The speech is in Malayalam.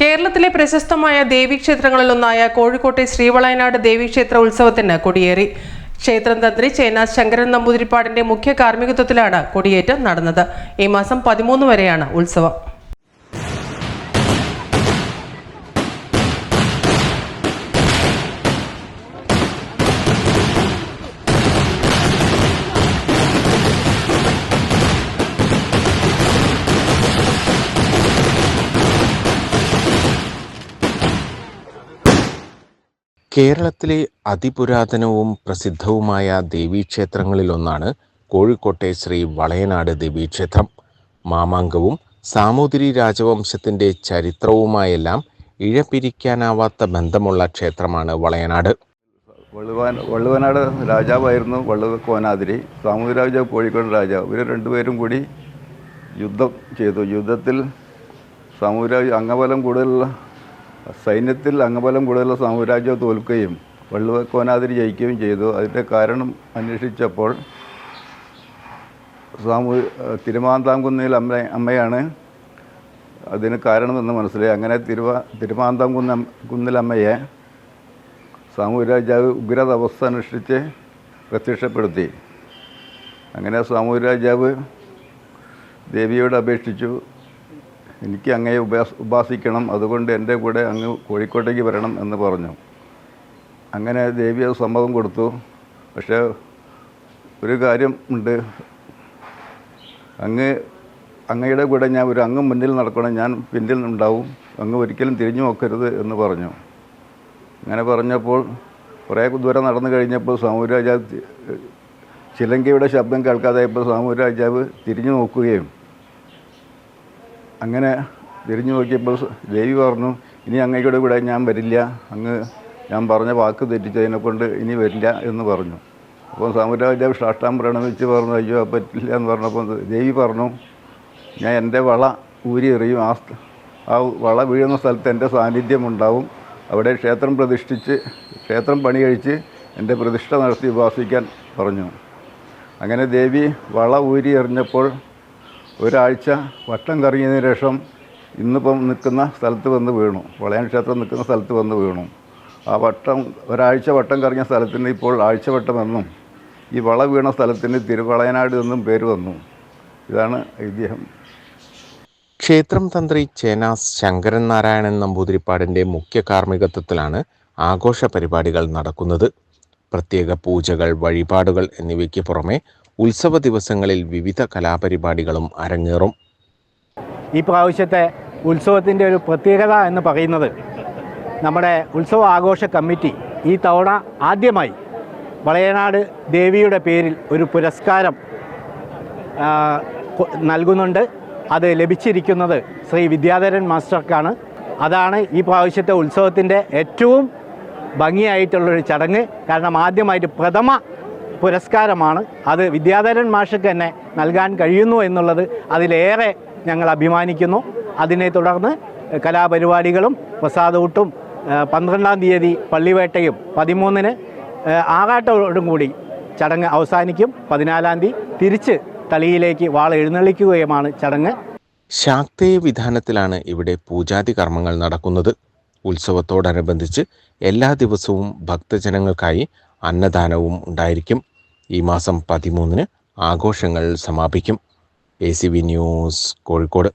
കേരളത്തിലെ പ്രശസ്തമായ ദേവീക്ഷേത്രങ്ങളിലൊന്നായ കോഴിക്കോട്ടെ ശ്രീവളയനാട് ദേവീക്ഷേത്ര ഉത്സവത്തിന് കൊടിയേറി. ക്ഷേത്രം തന്ത്രി ചേനാസ് ശങ്കരൻ നമ്പൂതിരിപ്പാടിന്റെ മുഖ്യ കാർമ്മികത്വത്തിലാണ് കൊടിയേറ്റം നടന്നത്. ഈ മാസം പതിമൂന്ന് വരെയാണ് ഉത്സവം. കേരളത്തിലെ അതിപുരാതനവും പ്രസിദ്ധവുമായ ദേവീക്ഷേത്രങ്ങളിലൊന്നാണ് കോഴിക്കോട്ടെ ശ്രീ വളയനാട് ദേവീക്ഷേത്രം. മാമാങ്കവും സാമൂതിരി രാജവംശത്തിന്റെ ചരിത്രവുമായെല്ലാം ഇഴപിരിക്കാനാവാത്ത ബന്ധമുള്ള ക്ഷേത്രമാണ് വളയനാട്. വള്ളുവാൻ വള്ളുവനാട് രാജാവായിരുന്നു വള്ളുവ കോനാതിരി. സാമൂതിരി രാജാവ് കോഴിക്കോട് രാജാവ്. ഇവർ രണ്ടുപേരും കൂടി യുദ്ധം ചെയ്തു. യുദ്ധത്തിൽ സാമൂതിരാജ് അംഗബലം കൂടുതലുള്ള സൈന്യത്തിൽ അംഗബലം കൂടുതലുള്ള സാമ്രാജ്യം തോൽക്കുകയും വള്ളുവ കോനാതിരി ജയിക്കുകയും ചെയ്തു. അതിന്റെ കാരണം അന്വേഷിച്ചപ്പോൾ സാമൂ തിരുമാന്താംകുന്നിൽ അമ്മ അമ്മയാണ്. അതിന് കാരണമെന്ന് മനസ്സിലായി. അങ്ങനെ തിരുവാ തിരുമാന്താംകുന്ന കുന്നിലമ്മയെ സാമൂഹ്യ രാജാവ് ഉഗ്രതപസ് അനുഷ്ഠിച്ച് പ്രത്യക്ഷപ്പെടുത്തി. അങ്ങനെ സാമൂഹ്യ രാജാവ് ദേവിയോട് അപേക്ഷിച്ചു. എനിക്ക് അങ്ങയെ ഉപാസ് ഉപാസിക്കണം. അതുകൊണ്ട് എന്റെ കൂടെ അങ്ങ് കോഴിക്കോട്ടേക്ക് വരണം എന്ന് പറഞ്ഞു. അങ്ങനെ ദേവി അത് സമ്മതം കൊടുത്തു. പക്ഷേ ഒരു കാര്യം ഉണ്ട്. അങ്ങ് അങ്ങയുടെ കൂടെ ഞാൻ ഒരു അങ്ങ് മുന്നിൽ നടക്കണം. ഞാൻ പിന്നിൽ ഉണ്ടാവും. അങ്ങ് ഒരിക്കലും തിരിഞ്ഞു നോക്കരുത് എന്ന് പറഞ്ഞു. അങ്ങനെ പറഞ്ഞപ്പോൾ കുറേ ദൂരം നടന്നു കഴിഞ്ഞപ്പോൾ സാമൂഹ്യ രാജാവ് ചിലങ്കയുടെ ശബ്ദം കേൾക്കാതായപ്പോൾ സാമൂഹ്യ രാജാവ് തിരിഞ്ഞു നോക്കുകയും അങ്ങനെ തിരിഞ്ഞു നോക്കിയപ്പോൾ ദേവി പറഞ്ഞു ഇനി അങ്ങയുടെ കൂടെ ഞാൻ വരില്ല. അങ്ങ് ഞാൻ പറഞ്ഞ വാക്ക് തെറ്റിച്ചതിനെ കൊണ്ട് ഇനി വരില്ല എന്ന് പറഞ്ഞു. അപ്പോൾ സാമൂഹ്യ രാജാവ് സാഷ്ടാം പ്രണമിച്ച് പറഞ്ഞു അയ്യോ പറ്റില്ല എന്ന് പറഞ്ഞപ്പോൾ ദേവി പറഞ്ഞു ഞാൻ എന്റെ വള ഊരി എറിയും. ആ ആ വള വീഴുന്ന സ്ഥലത്ത് എന്റെ സാന്നിധ്യം ഉണ്ടാവും. അവിടെ ക്ഷേത്രം പ്രതിഷ്ഠിച്ച് ക്ഷേത്രം പണി കഴിച്ച് എന്റെ പ്രതിഷ്ഠ നടത്തി ഉപാസിക്കാൻ പറഞ്ഞു. അങ്ങനെ ദേവി വള ഊരി എറിഞ്ഞപ്പോൾ ഒരാഴ്ച വട്ടം കറങ്ങിയതിന് ശേഷം ഇന്നിപ്പം നിൽക്കുന്ന സ്ഥലത്ത് വന്ന് വീണു. വളയൻ ക്ഷേത്രം നിൽക്കുന്ന സ്ഥലത്ത് വന്ന് വീണു. ആ വട്ടം ഒരാഴ്ച വട്ടം കറങ്ങിയ സ്ഥലത്തിന് ഇപ്പോൾ ആഴ്ചവട്ടം എന്നും ഈ വള വീണ സ്ഥലത്തിന് തിരുവളയനാട് എന്നും പേര് വന്നു. ഇതാണ് ഐതിഹ്യം ക്ഷേത്രം തന്ത്രി ചേനാസ് ശങ്കരൻ നാരായണൻ നമ്പൂതിരിപ്പാടിന്റെ മുഖ്യ കാർമ്മികത്വത്തിലാണ് ആഘോഷ പരിപാടികൾ നടക്കുന്നത്. പ്രത്യേക പൂജകൾ വഴിപാടുകൾ എന്നിവയ്ക്ക് പുറമെ ഉത്സവ ദിവസങ്ങളിൽ വിവിധ കലാപരിപാടികളും അരങ്ങേറും. ഈ പ്രാവശ്യത്തെ ഉത്സവത്തിന്റെ ഒരു പ്രത്യേകത എന്ന് പറയുന്നത് നമ്മുടെ ഉത്സവ ആഘോഷ കമ്മിറ്റി ഈ തവണ ആദ്യമായി വളയനാട് ദേവിയുടെ പേരിൽ ഒരു പുരസ്കാരം നൽകുന്നുണ്ട്. അത് ലഭിച്ചിരിക്കുന്നത് ശ്രീ വിദ്യാധരൻ മാസ്റ്റർക്കാണ്. അതാണ് ഈ പ്രാവശ്യത്തെ ഉത്സവത്തിന്റെ ഏറ്റവും ഭംഗിയായിട്ടുള്ളൊരു ചടങ്ങ്. കാരണം ആദ്യമായിട്ട് പ്രഥമ പുരസ്കാരമാണ്. അത് വിദ്യാധരൻ മാഷക്ക് തന്നെ നൽകാൻ കഴിയുന്നു എന്നുള്ളത് അതിലേറെ ഞങ്ങൾ അഭിമാനിക്കുന്നു. അതിനെ തുടർന്ന് കലാപരിപാടികളും പ്രസാദൂട്ടും പന്ത്രണ്ടാം തീയതി പള്ളിവേട്ടയും പതിമൂന്നിന് ആകാട്ടോടും കൂടി ചടങ്ങ് അവസാനിക്കും. പതിനാലാം തീയതി തിരിച്ച് തളിയിലേക്ക് വാൾ എഴുന്നള്ളിക്കുകയുമാണ് ചടങ്ങ്. ശാക്തേയ വിധാനത്തിലാണ് ഇവിടെ പൂജാതി കർമ്മങ്ങൾ നടക്കുന്നത്. ഉത്സവത്തോടനുബന്ധിച്ച് എല്ലാ ദിവസവും ഭക്തജനങ്ങൾക്കായി അന്നദാനവും ഉണ്ടായിരിക്കും. ഈ മാസം പതിമൂന്നിന് ആഘോഷങ്ങൾ സമാപിക്കും. A C news Kozhikode.